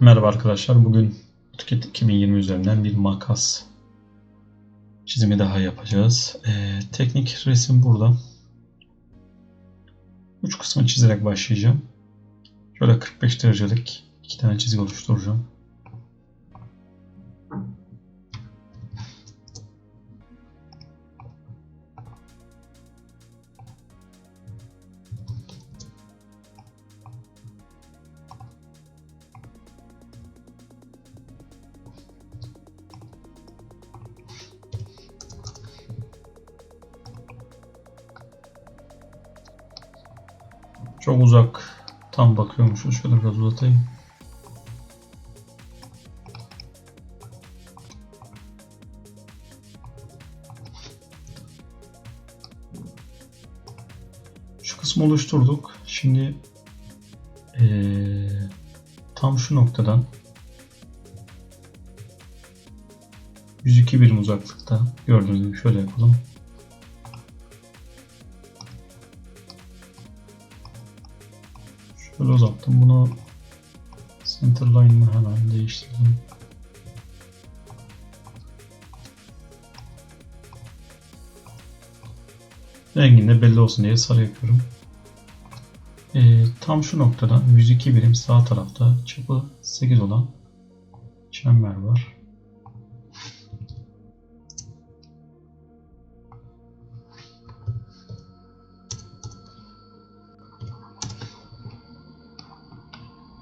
Merhaba arkadaşlar. Bugün AutoCAD 2020 üzerinden bir makas çizimi daha yapacağız. Ee, teknik resim burada. Uç kısmı çizerek başlayacağım. Şöyle 45 derecelik iki tane çizgi oluşturacağım. Çok uzak tam bakıyormuşuz. Şöyle biraz uzatayım. Şu kısmı oluşturduk. Şimdi ee, tam şu noktadan 102 birim uzaklıkta gördüğünüz gibi şöyle yapalım. Şöyle uzattım. Bunu center line'ı hemen değiştirdim. Rengini de belli olsun diye sarı yapıyorum. Ee, tam şu noktadan 102 birim sağ tarafta çapı 8 olan çember var.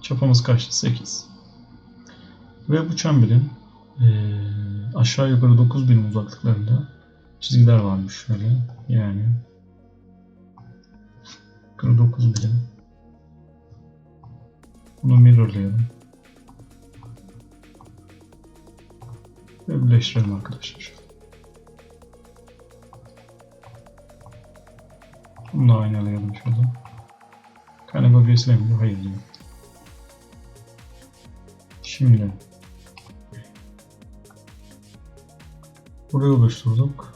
Çapımız kaçtı? 8. Ve bu çemberin e, aşağı yukarı 9 birim uzaklıklarında çizgiler varmış şöyle. Yani 49 birim. Bunu mirrorlayalım. Ve birleştirelim arkadaşlar. Bunu da aynalayalım şurada. Kaneba bir silemiyor. Hayır diyor. Şimdi burayı oluşturduk.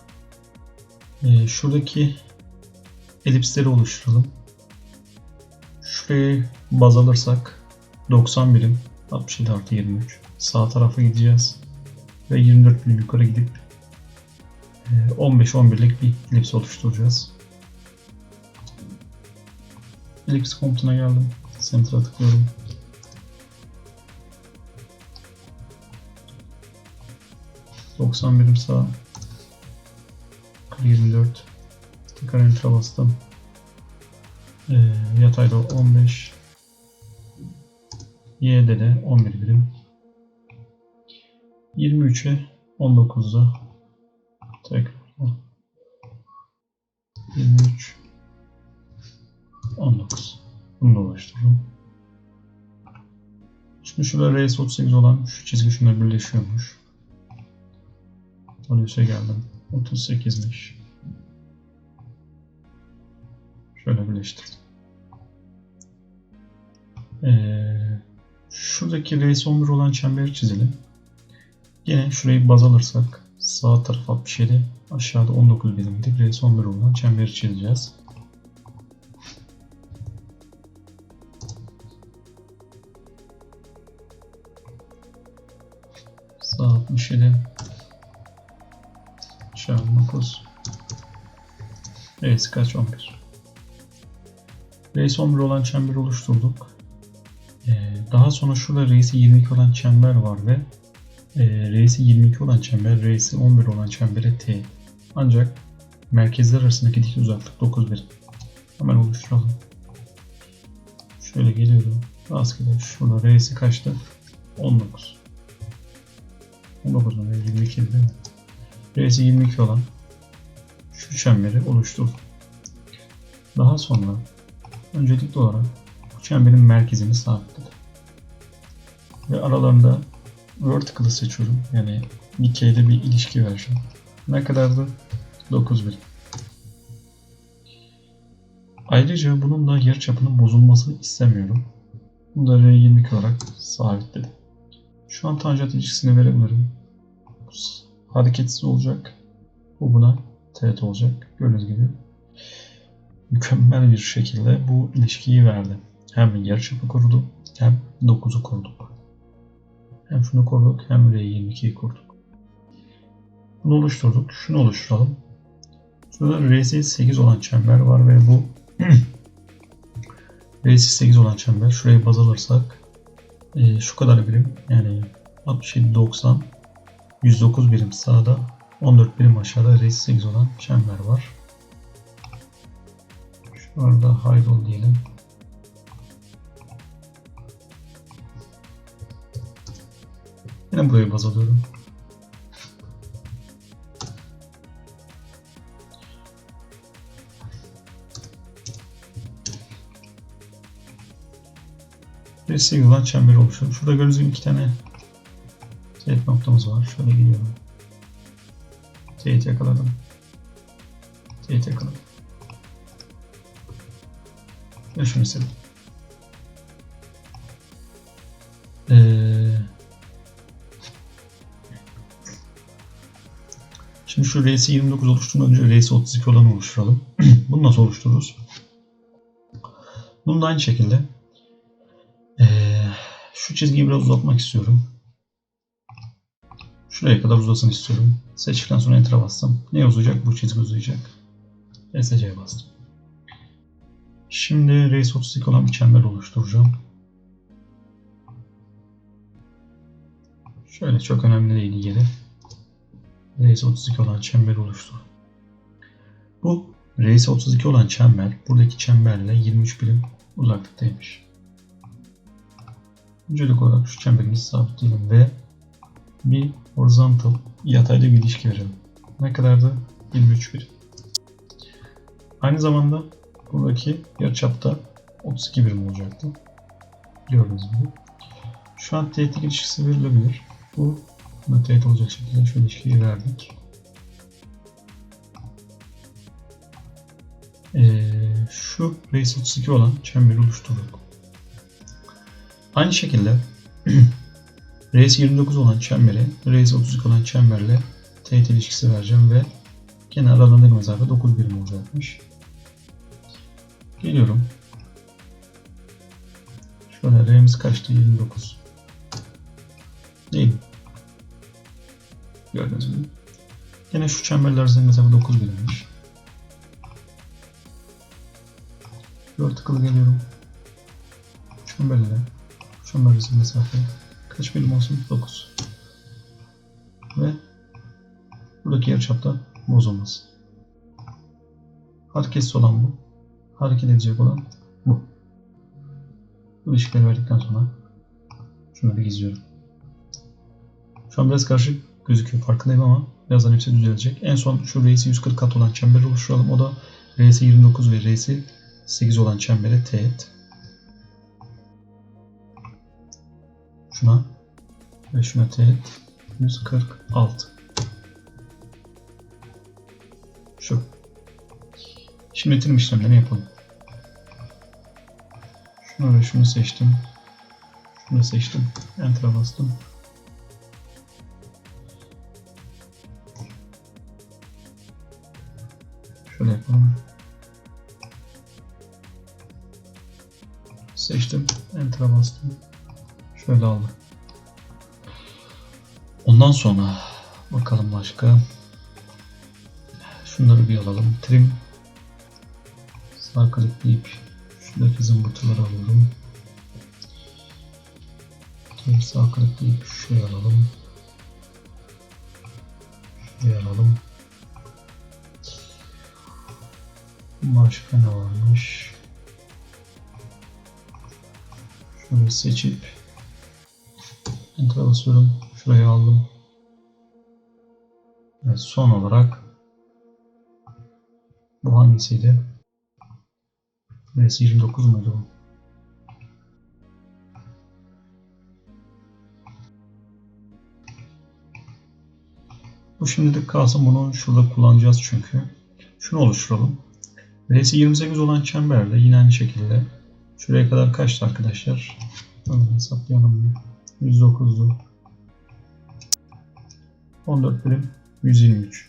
Ee, şuradaki elipsleri oluşturalım. Şurayı baz alırsak 90 birim 67 artı 23 sağ tarafa gideceğiz ve 24 birim yukarı gidip 15-11'lik bir elips oluşturacağız. Elips komutuna geldim. Center'a tıklıyorum. 90 birim sağ. 24 tekrar enter'a bastım. Ee, yatayda 15 y'de de 11 birim. 23'e 19'da tekrar 23 19 bunu da ulaştırdım. Şimdi şurada RS 38 olan şu çizgi şunlar birleşiyormuş. Radius'e geldim. 38'miş. Şöyle birleştirdim. Ee, şuradaki RS11 olan çemberi çizelim. Yine şurayı baz alırsak sağ taraf 67, aşağıda 19 birimlik RS11 olan çemberi çizeceğiz. Sağ 67, Aşağı 9. Reis kaç? 11. Reis 11 olan çember oluşturduk. Ee, daha sonra şurada reisi 22 olan çember var ve e, reisi 22 olan çember, reisi 11 olan çembere T. Ancak merkezler arasındaki dik uzaklık 9 birim. Hemen oluşturalım. Şöyle geliyorum. Rastgele şurada reisi kaçtı? 19. 19 mu? 22 değil mi? R'si 22 olan şu çemberi oluşturdum. Daha sonra öncelikli olarak bu çemberin merkezini sabitledim. Ve aralarında vertical'ı seçiyorum. Yani dikeyde bir ilişki vereceğim. Ne kadardı? 9 birim. Ayrıca bunun da yarıçapının bozulması istemiyorum. Bunu da R22 olarak sabitledim. Şu an tanjant ilişkisini verebilirim hareketsiz olacak. Bu buna teğet olacak. Gördüğünüz gibi mükemmel bir şekilde bu ilişkiyi verdi. Hem yarıçapı korudu hem 9'u koruduk. Hem şunu kurduk hem R22'yi kurduk. Bunu oluşturduk. Şunu oluşturalım. Şurada R'si 8 olan çember var ve bu R'si 8 olan çember. Şuraya baz alırsak e, şu kadar birim yani 67, 90, 109 birim sağda 14 birim aşağıda R'si 8 olan çember var. Şurada hide ol diyelim. Yine burayı baz alıyorum. Bir signal çember oluşuyor. Şurada gördüğünüz gibi iki tane teyit noktamız var. Şöyle gidiyorum. Teyit yakaladım. Teyit yakaladım. Ve şunu istedim. Ee, şimdi şu RS 29 oluşturmadan önce RS 32 olanı oluşturalım. Bunu nasıl oluştururuz? Bunu da aynı şekilde ee, şu çizgiyi biraz uzatmak istiyorum. Şuraya kadar uzasın istiyorum. Seçtikten sonra Enter'a bastım. Ne uzayacak? Bu çizgi uzayacak. SC'ye bastım. Şimdi Race 32 olan bir çember oluşturacağım. Şöyle çok önemli değil yeri. Race 32 olan çember oluştur. Bu Race 32 olan çember buradaki çemberle 23 birim uzaklıktaymış. Öncelik olarak şu çemberimizi sabitleyelim ve bir horizontal yatayda bir ilişki verelim. Ne kadardı? 23 birim. Aynı zamanda buradaki yarıçapta 32 birim olacaktı. Gördüğünüz gibi. Şu an teğetlik ilişkisi verilebilir. Bu teğet olacak şekilde şu ilişkiyi verdik. Ee, şu Race 32 olan çemberi oluşturduk. Aynı şekilde Race 29 olan çemberi Race 32 olan çemberle teğet ilişkisi vereceğim ve gene aralarındaki mesafe 9 birim olacakmış. Geliyorum. Şöyle R'miz kaçtı? 29. Değil mi? Gördüğünüz gibi. Yine şu çemberler arasındaki mesafe 9 birimmiş. Vertical geliyorum. Çemberle çember arasındaki mesafe kaç birim olsun? 9. Ve buradaki yarıçapta bozulmaz. Hareketsiz olan bu. Hareket edecek olan bu. Bu ilişkileri verdikten sonra şunu bir gizliyorum. Şu an biraz karışık gözüküyor farkındayım ama birazdan hepsi düzelecek. En son şu R'si 140 kat olan çemberi oluşturalım. O da R'si 29 ve R'si 8 olan çembere teğet. Şuna ve şuna teğet 146. Şu. Şimdi bitirme işlemlerini yapalım. Şunu ve şunu seçtim. Şunu seçtim. Enter'a bastım. Şöyle yapalım. Seçtim. Enter'a bastım. Şöyle aldım. Ondan sonra bakalım başka. Şunları bir alalım. Trim. Sağ klikleyip şuradaki zımbırtıları alıyorum. Trim sağ klikleyip şuraya alalım. Şuraya alalım. Başka ne varmış? Şunu seçip Enter'a basıyorum. Şuraya aldım. Ve son olarak bu hangisiydi? Neresi 29 muydu bu? Bu şimdilik kalsın. Bunu şurada kullanacağız çünkü. Şunu oluşturalım. R'si 28 olan çemberde yine aynı şekilde şuraya kadar kaçtı arkadaşlar? Hemen hesaplayalım. 109'du. 14 birim 123.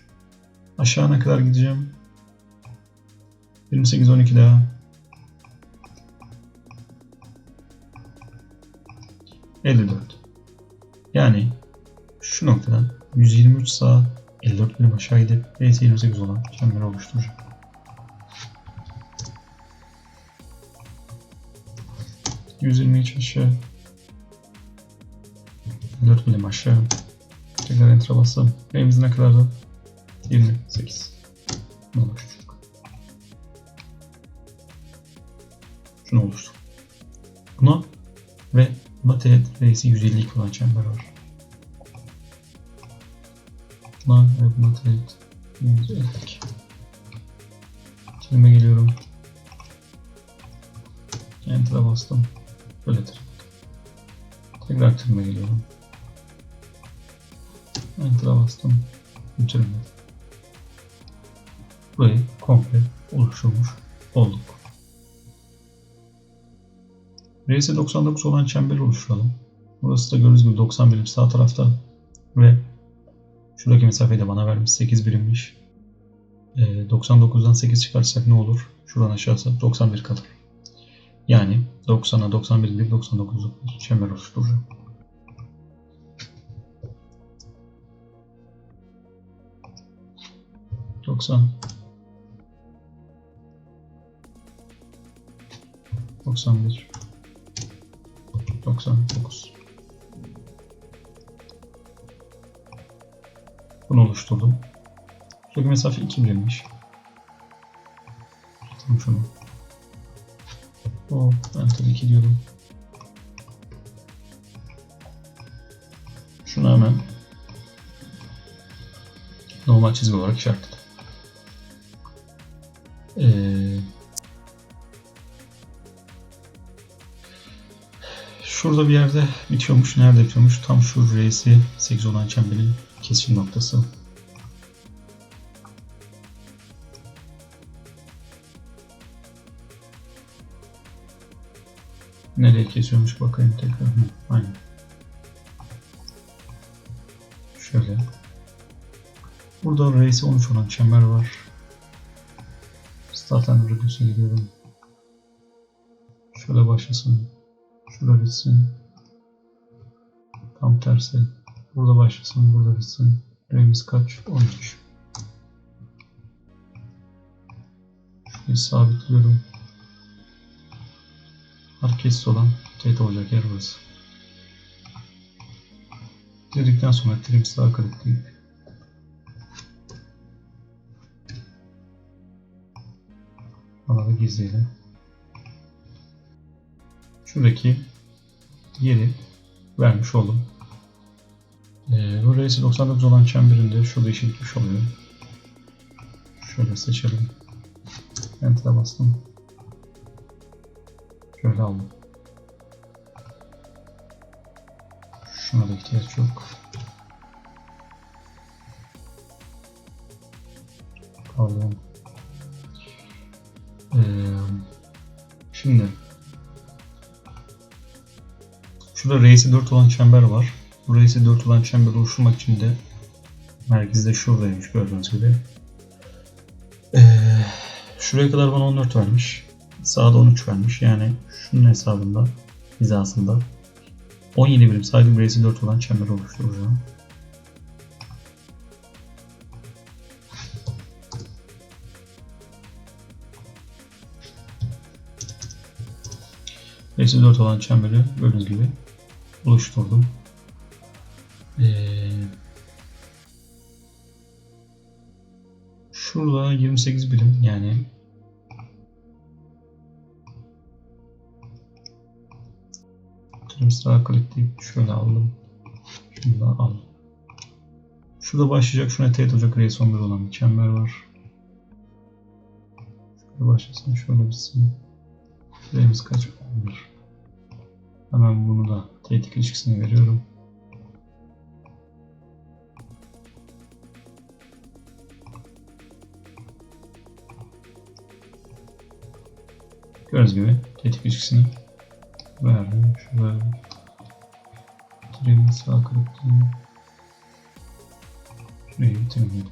Aşağı ne kadar gideceğim? 28 12 daha. Dört. Yani şu noktadan 123 sağ 54 birim aşağı gidip R'si 28 olan çemberi oluşturacağım. %23 aşağı 4 milim aşağı tekrar enter'a basalım. R'miz ne kadardı? 28 ne oluşturduk? Şunu oluşturduk. Buna ve buna teğet R'si 152 olan çember var. Buna ve buna teğet 152 Çelime geliyorum. Enter'a bastım. Böyledir. Tekrar tırma geliyorum. Enter'a bastım. Bitirme. Burayı komple oluşturmuş olduk. R'si 99 olan çemberi oluşturalım. Burası da gördüğünüz gibi 90 birim sağ tarafta ve şuradaki mesafeyi de bana vermiş 8 birimmiş. Ee, 99'dan 8 çıkarsak ne olur? Şuradan aşağısı 91 kalır. Yani 90'a 91 gibi 99'luk bir çember oluşturacağım. Doksan. Doksan bir. Doksan dokuz. Bunu oluşturdum. Şuradaki mesafe 2 birimmiş. Tamam şunu. O ben tabii ki diyorum. Şunu hemen normal çizgi olarak işaretledim. Şurada bir yerde bitiyormuş. Nerede bitiyormuş? Tam şu R'si 8 olan çemberin kesişim noktası. Nereye kesiyormuş bakayım tekrar. Hı, aynen. Şöyle. Burada R'si 13 olan çember var. And Reduce'e gidiyorum. Şöyle başlasın. Şurada bitsin. Tam tersi. Burada başlasın, burada bitsin. R'miz kaç? 13. Şurayı sabitliyorum. Hareketsiz olan teğet olacak yer burası. Dedikten sonra trim sağa klikleyip alanı gizleyelim. Şuradaki yeri vermiş oldum. Ee, bu reisi 99 olan çemberinde şurada işi bitmiş oluyor. Şöyle seçelim. Enter'a bastım. Şöyle aldım. Şuna da ihtiyaç yok. Pardon. Ee, şimdi şurada reisi 4 olan çember var. Bu reisi 4 olan çember oluşturmak için de merkezde şuradaymış gördüğünüz gibi. Ee, şuraya kadar bana 14 vermiş. Sağda 13 vermiş. Yani şunun hesabında hizasında 17 birim saygı bireysi 4 olan çember oluşturacağım. Bireysi 4 olan çemberi gördüğünüz gibi oluşturdum. Ee, şurada 28 birim yani Tüm sağa klikleyip şöyle aldım. Şunu da al. Şurada başlayacak. Şuna teğet olacak reis 11 olan bir çember var. Şöyle başlasın. Şöyle bitsin. R'miz kaç? 11. Hemen bunu da teğet ilişkisini veriyorum. Gördüğünüz gibi teğet ilişkisini verdim. Şurada bitireyim. Sağ klikleyeyim. Şurayı bitirmeyelim.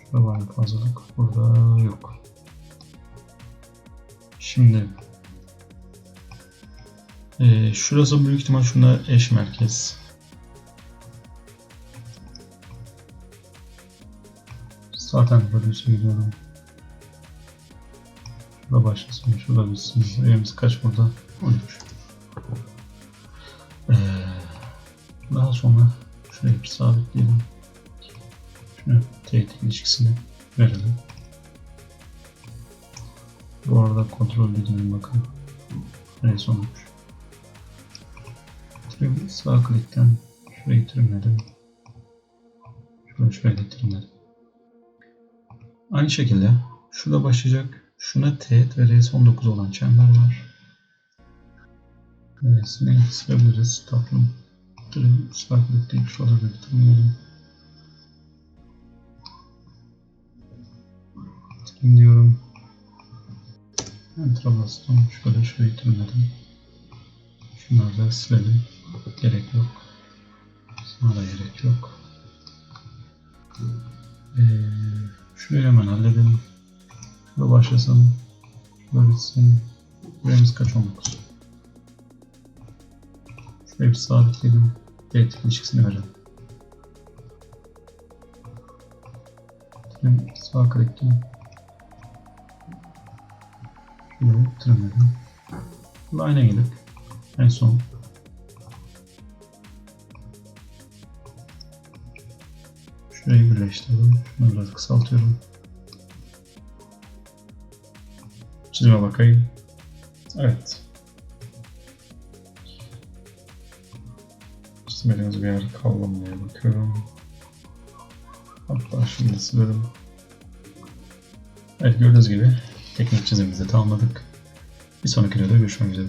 Şurada var mı fazlalık? Burada yok. Şimdi Ee, şurası büyük ihtimal şuna eş merkez. Zaten böyle gidiyorum. Şurada başlasın, şurada bitsin. Evimiz kaç burada? 13. Ee, daha sonra şurayı bir sabitleyelim. Şuna teğet ilişkisini verelim. Bu arada kontrol edelim bakın. Ne sonuç. Trim sağ klikten şurayı trimledim. Şurayı şöyle trimledim. Aynı şekilde şurada başlayacak. Şuna teğet ve RS19 olan çember var. Neresini silebiliriz. Tatlım. Trim sağ klik deyip şurada bir trimledim. Trim diyorum. Enter'a bastım. Şöyle şurayı trimledim. Şunları da silelim. Gerek yok. Sana da gerek yok. Ee, şurayı hemen halledelim. Şurada başlasın. Şurada bitsin. Süremiz kaç 19. Şurayı bir sabitleyelim. Evet ilişkisini verelim. Trim sağ klikten Şurayı trimledim. Line'a gelip en son şurayı birleştirdim. Şunu biraz kısaltıyorum. Çizime bakayım. Evet. Çizmediğimiz bir yer diye bakıyorum. Hatta şimdi silelim. Evet gördüğünüz gibi teknik çizimimizi tamamladık. Bir sonraki videoda görüşmek üzere.